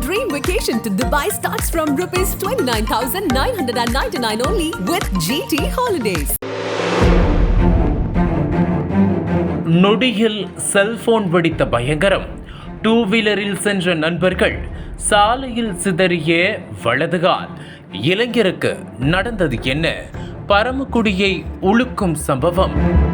dream vacation to Dubai starts from rupees 29,999 only with GT Holidays. நொடியில் cellphone வெடித்த பயங்கரம். Two வீலரில் சென்ற நண்பர்கள் சாலையில் சிதறிய வலதுகால் இளைஞருக்கு நடந்தது என்ன? பரமக்குடியை உழுக்கும் சம்பவம்.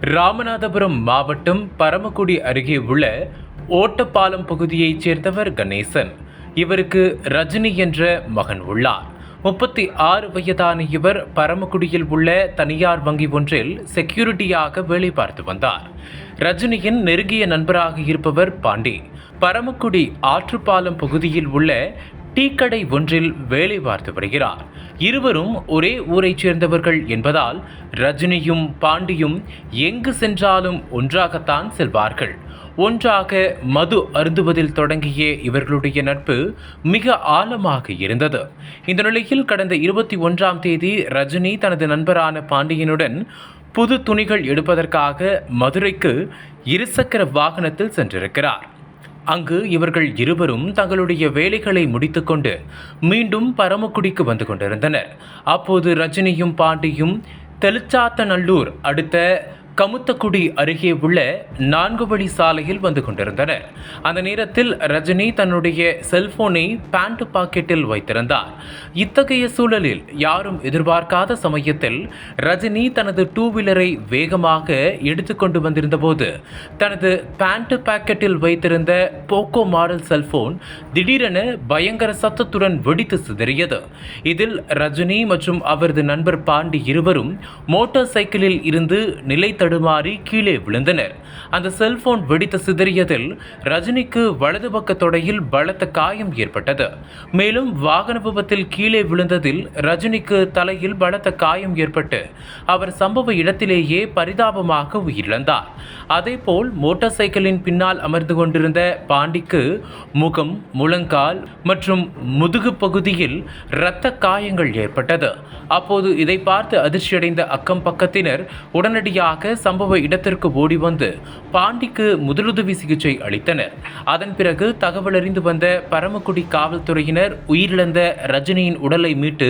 ராமநாதபுரம் மாவட்டம் பரமக்குடி அருகே உள்ள ஓட்டப்பாலம் பகுதியைச் சேர்ந்தவர் கணேசன். இவருக்கு ரஜினி என்ற மகன் உள்ளார். முப்பத்தி ஆறு வயதான இவர் பரமக்குடியில் உள்ள தனியார் வங்கி ஒன்றில் செக்யூரிட்டியாக வேலை பார்த்து வந்தார். ரஜினியின் நெருங்கிய நண்பராக இருப்பவர் பாண்டி. பரமக்குடி ஆற்றுப்பாலம் பகுதியில் உள்ள டீக்கடை ஒன்றில் வேலை பார்த்து வருகிறார். இருவரும் ஒரே ஊரைச் சேர்ந்தவர்கள் என்பதால் ரஜினியும் பாண்டியும் எங்கு சென்றாலும் ஒன்றாகத்தான் செல்வார்கள். ஒன்றாக மது அருந்துவதில் தொடங்கிய இவர்களுடைய நட்பு மிக ஆழமாக இருந்தது. இந்த நிலையில் கடந்த இருபத்தி ஒன்றாம் தேதி ரஜினி தனது நண்பரான பாண்டியனுடன் புது துணிகள் எடுப்பதற்காக மதுரைக்கு இருசக்கர வாகனத்தில் சென்றிருக்கிறார். அங்கு இவர்கள் இருவரும் தங்களுடைய வேலைகளை முடித்துக்கொண்டு மீண்டும் பரமக்குடிக்கு வந்து கொண்டிருந்தனர். அப்போது ரஜினியும் பாண்டியும் தெளிச்சாத்தநல்லூர் அடுத்த கமுத்தக்குடி அருகே உள்ள நான்கு வழி சாலையில் வந்து கொண்டிருந்தனர் அந்த நேரத்தில் ரஜினி தன்னுடைய செல்போனை பேண்ட் பாக்கெட்டில் வைத்திருந்தார். இத்தகைய சூழலில் யாரும் எதிர்பார்க்காத சமயத்தில் ரஜினி தனது டூ வீலரை வேகமாக எடுத்துக்கொண்டு வந்திருந்த போது தனது பேண்ட் பாக்கெட்டில் வைத்திருந்த போக்கோ மாடல் செல்போன் திடீரென பயங்கர சத்தத்துடன் வெடித்து சிதறியது. இதில் ரஜினி மற்றும் அவரது நண்பர் பாண்டி இருவரும் மோட்டார் சைக்கிளில் இருந்து நிலை தடுமாறி கீழே விழுந்தனர். அந்த செல்போன் வெடித்து சிதறியதில் ரஜினிக்கு வலது பக்க தொடையில் பலத்த காயம் ஏற்பட்டது. மேலும் வாகன விபத்தில் கீழே விழுந்ததில் ரஜினிக்கு தலையில் பலத்த காயம் ஏற்பட்டு அவர் சம்பவ இடத்திலேயே பரிதாபமாக உயிரிழந்தார். அதேபோல் மோட்டார் சைக்கிளின் பின்னால் அமர்ந்து கொண்டிருந்த பாண்டிக்கு முகம் முழங்கால் மற்றும் முதுகு பகுதியில் இரத்த காயங்கள் ஏற்பட்டது. அப்போது இதை பார்த்து அதிர்ச்சியடைந்த அக்கம் பக்கத்தினர் உடனடியாக சம்பவ இடத்திற்கு ஓடி வந்து பாண்டிக்கு முதலுதவி சிகிச்சை அளித்தனர். அதன் பிறகு தகவல் அறிந்து வந்த பரமக்குடி காவல்துறையினர் உயிரிழந்த ரஜினியின் உடலை மீட்டு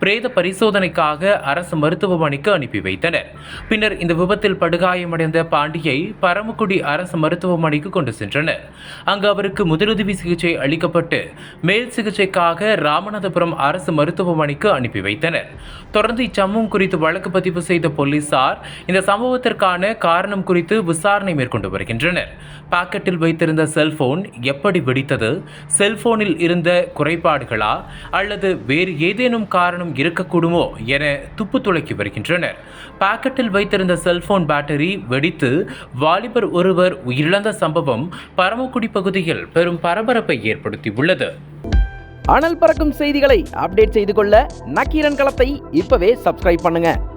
பிரேத பரிசோதனைக்காக அரசு மருத்துவமனைக்கு அனுப்பி வைத்தனர். பின்னர் இந்த விபத்தில் படுகாயமடைந்த பாண்டியை பரமக்குடி அரசு மருத்துவமனைக்கு கொண்டு சென்றனர். அங்கு அவருக்கு முதலுதவி சிகிச்சை அளிக்கப்பட்டு மேல் சிகிச்சைக்காக ராமநாதபுரம் அரசு மருத்துவமனைக்கு அனுப்பி வைத்தனர். தொடர்ந்து இச்சம்பவம் குறித்து வழக்கு பதிவு செய்த போலீசார் இந்த விபத்திற்கான காரணம் குறித்து விசாரணை மேற்கொண்டு வருகின்றனர். பாக்கெட்டில் வைத்திருந்த செல்போன் எப்படி வெடித்தது? செல்போனில் இருந்த குறைபாடுகளா? அல்லது வேறு ஏதேனும் காரணம் இருக்கக்கூடுமோ என துப்பு துளைக்கி வருகின்றனர். பாக்கெட்டில் வைத்திருந்த செல்போன் பேட்டரி வெடித்து வாலிபர் ஒருவர் உயிரிழந்த சம்பவம் பரமக்குடி பகுதியில் பெரும் பரபரப்பை ஏற்படுத்தியுள்ளது. அனல் பறக்கும் செய்திகளை அப்டேட் செய்து கொள்ள நக்கீரன் களத்தை இப்பவே சப்ஸ்கிரைப் பண்ணுங்க.